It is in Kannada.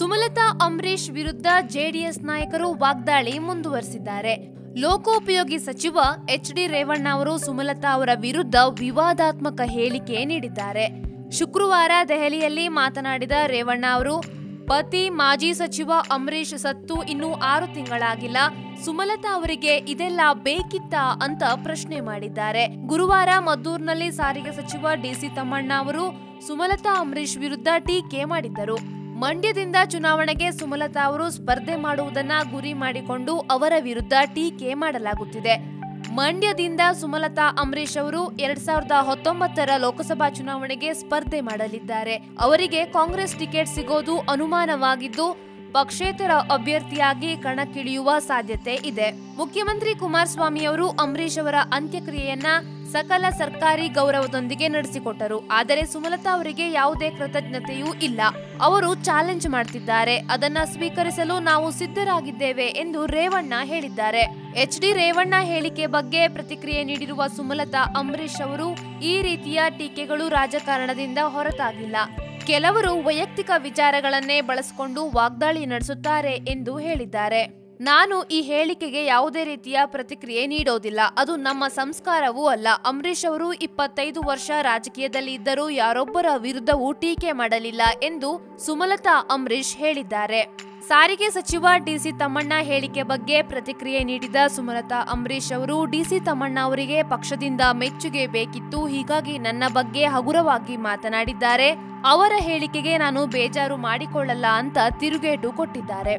ಸುಮಲತಾ ಅಂಬರೀಶ್ ವಿರುದ್ಧ ಜೆಡಿಎಸ್ ನಾಯಕರು ವಾಗ್ದಾಳಿ ಮುಂದುವರೆಸಿದ್ದಾರೆ. ಲೋಕೋಪಯೋಗಿ ಸಚಿವ ಎಚ್ ಡಿ ರೇವಣ್ಣ ಅವರು ಸುಮಲತಾ ಅವರ ವಿರುದ್ಧ ವಿವಾದಾತ್ಮಕ ಹೇಳಿಕೆ ನೀಡಿದ್ದಾರೆ. ಶುಕ್ರವಾರ ದೆಹಲಿಯಲ್ಲಿ ಮಾತನಾಡಿದ ರೇವಣ್ಣ ಅವರು, ಪತಿ ಮಾಜಿ ಸಚಿವ ಅಂಬರೀಶ್ ಸತ್ತು ಇನ್ನೂ ಆರು ತಿಂಗಳಾಗಿಲ್ಲ. ಸುಮಲತಾ ಅವರಿಗೆ ಇದೆಲ್ಲ ಬೇಕಿತ್ತಾ ಅಂತ ಪ್ರಶ್ನೆ ಮಾಡಿದ್ದಾರೆ. ಗುರುವಾರ ಮದ್ದೂರಿನಲ್ಲಿ ಸಾರಿಗೆ ಸಚಿವ ಡಿಸಿ ತಮ್ಮಣ್ಣ ಅವರು ಸುಮಲತಾ ಅಂಬರೀಶ್ ವಿರುದ್ಧ ಟೀಕೆ ಮಾಡಿದ್ದರು. ಮಂಡ್ಯದಿಂದ ಚುನಾವಣೆಗೆ ಸುಮಲತಾ ಅವರು ಸ್ಪರ್ಧೆ ಮಾಡುವುದನ್ನ ಗುರಿ ಮಾಡಿಕೊಂಡು ಅವರ ವಿರುದ್ಧ ಟೀಕೆ ಮಾಡಲಾಗುತ್ತಿದೆ. ಮಂಡ್ಯದಿಂದ ಸುಮಲತಾ ಅಂಬರೀಶ್ ಅವರು ಎರಡ್ ಸಾವಿರದ ಹತ್ತೊಂಬತ್ತರ ಲೋಕಸಭಾ ಚುನಾವಣೆಗೆ ಸ್ಪರ್ಧೆ ಮಾಡಲಿದ್ದಾರೆ. ಅವರಿಗೆ ಕಾಂಗ್ರೆಸ್ ಟಿಕೆಟ್ ಸಿಗೋದು ಅನುಮಾನವಾಗಿದ್ದು ಪಕ್ಷೇತರ ಅಭ್ಯರ್ಥಿಯಾಗಿ ಕಣಕ್ಕಿಳಿಯುವ ಸಾಧ್ಯತೆ ಇದೆ. ಮುಖ್ಯಮಂತ್ರಿ ಕುಮಾರಸ್ವಾಮಿ ಅವರು ಅಂಬರೀಶ್ ಅವರ ಅಂತ್ಯಕ್ರಿಯೆಯನ್ನ ಸಕಲ ಸರ್ಕಾರಿ ಗೌರವದೊಂದಿಗೆ ನಡೆಸಿಕೊಟ್ಟರು. ಆದರೆ ಸುಮಲತಾ ಅವರಿಗೆ ಯಾವುದೇ ಕೃತಜ್ಞತೆಯೂ ಇಲ್ಲ. ಅವರು ಚಾಲೆಂಜ್ ಮಾಡ್ತಿದ್ದಾರೆ. ಅದನ್ನ ಸ್ವೀಕರಿಸಲು ನಾವು ಸಿದ್ಧರಾಗಿದ್ದೇವೆ ಎಂದು ರೇವಣ್ಣ ಹೇಳಿದ್ದಾರೆ. ಎಚ್ ಡಿ ರೇವಣ್ಣ ಹೇಳಿಕೆ ಬಗ್ಗೆ ಪ್ರತಿಕ್ರಿಯೆ ನೀಡಿರುವ ಸುಮಲತಾ ಅಂಬರೀಶ್ ಅವರು ಈ ರೀತಿಯ ಟೀಕೆಗಳು ರಾಜಕಾರಣದಿಂದ ಹೊರತಾಗಿಲ್ಲ. ಕೆಲವರು ವೈಯಕ್ತಿಕ ವಿಚಾರಗಳನ್ನೇ ಬಳಸಿಕೊಂಡು ವಾಗ್ದಾಳಿ ನಡೆಸುತ್ತಾರೆ ಎಂದು ಹೇಳಿದ್ದಾರೆ. ನಾನು ಈ ಹೇಳಿಕೆಗೆ ಯಾವುದೇ ರೀತಿಯ ಪ್ರತಿಕ್ರಿಯೆ ನೀಡೋದಿಲ್ಲ. ಅದು ನಮ್ಮ ಸಂಸ್ಕಾರವೂ ಅಲ್ಲ. ಅಂಬರೀಶ್ ಅವರು ಇಪ್ಪತ್ತೈದು ವರ್ಷ ರಾಜಕೀಯದಲ್ಲಿ ಇದ್ದರೂ ಯಾರೊಬ್ಬರ ವಿರುದ್ಧವೂ ಟೀಕೆ ಮಾಡಲಿಲ್ಲ ಎಂದು ಸುಮಲತಾ ಅಂಬರೀಷ್ ಹೇಳಿದ್ದಾರೆ. ಸಾರಿಗೆ ಸಚಿವ ಡಿಸಿ ತಮ್ಮಣ್ಣ ಹೇಳಿಕೆ ಬಗ್ಗೆ ಪ್ರತಿಕ್ರಿಯೆ ನೀಡಿದ ಸುಮಲತಾ ಅಂಬರೀಶ್ ಅವರು, ಡಿಸಿ ತಮ್ಮಣ್ಣ ಅವರಿಗೆ ಪಕ್ಷದಿಂದ ಮೆಚ್ಚುಗೆ ಬೇಕಿತ್ತು, ಹೀಗಾಗಿ ನನ್ನ ಬಗ್ಗೆ ಹಗುರವಾಗಿ ಮಾತನಾಡಿದ್ದಾರೆ. ಅವರ ಹೇಳಿಕೆಗೆ ನಾನು ಬೇಜಾರು ಮಾಡಿಕೊಳ್ಳಲ್ಲ ಅಂತ ತಿರುಗೇಟು ಕೊಟ್ಟಿದ್ದಾರೆ.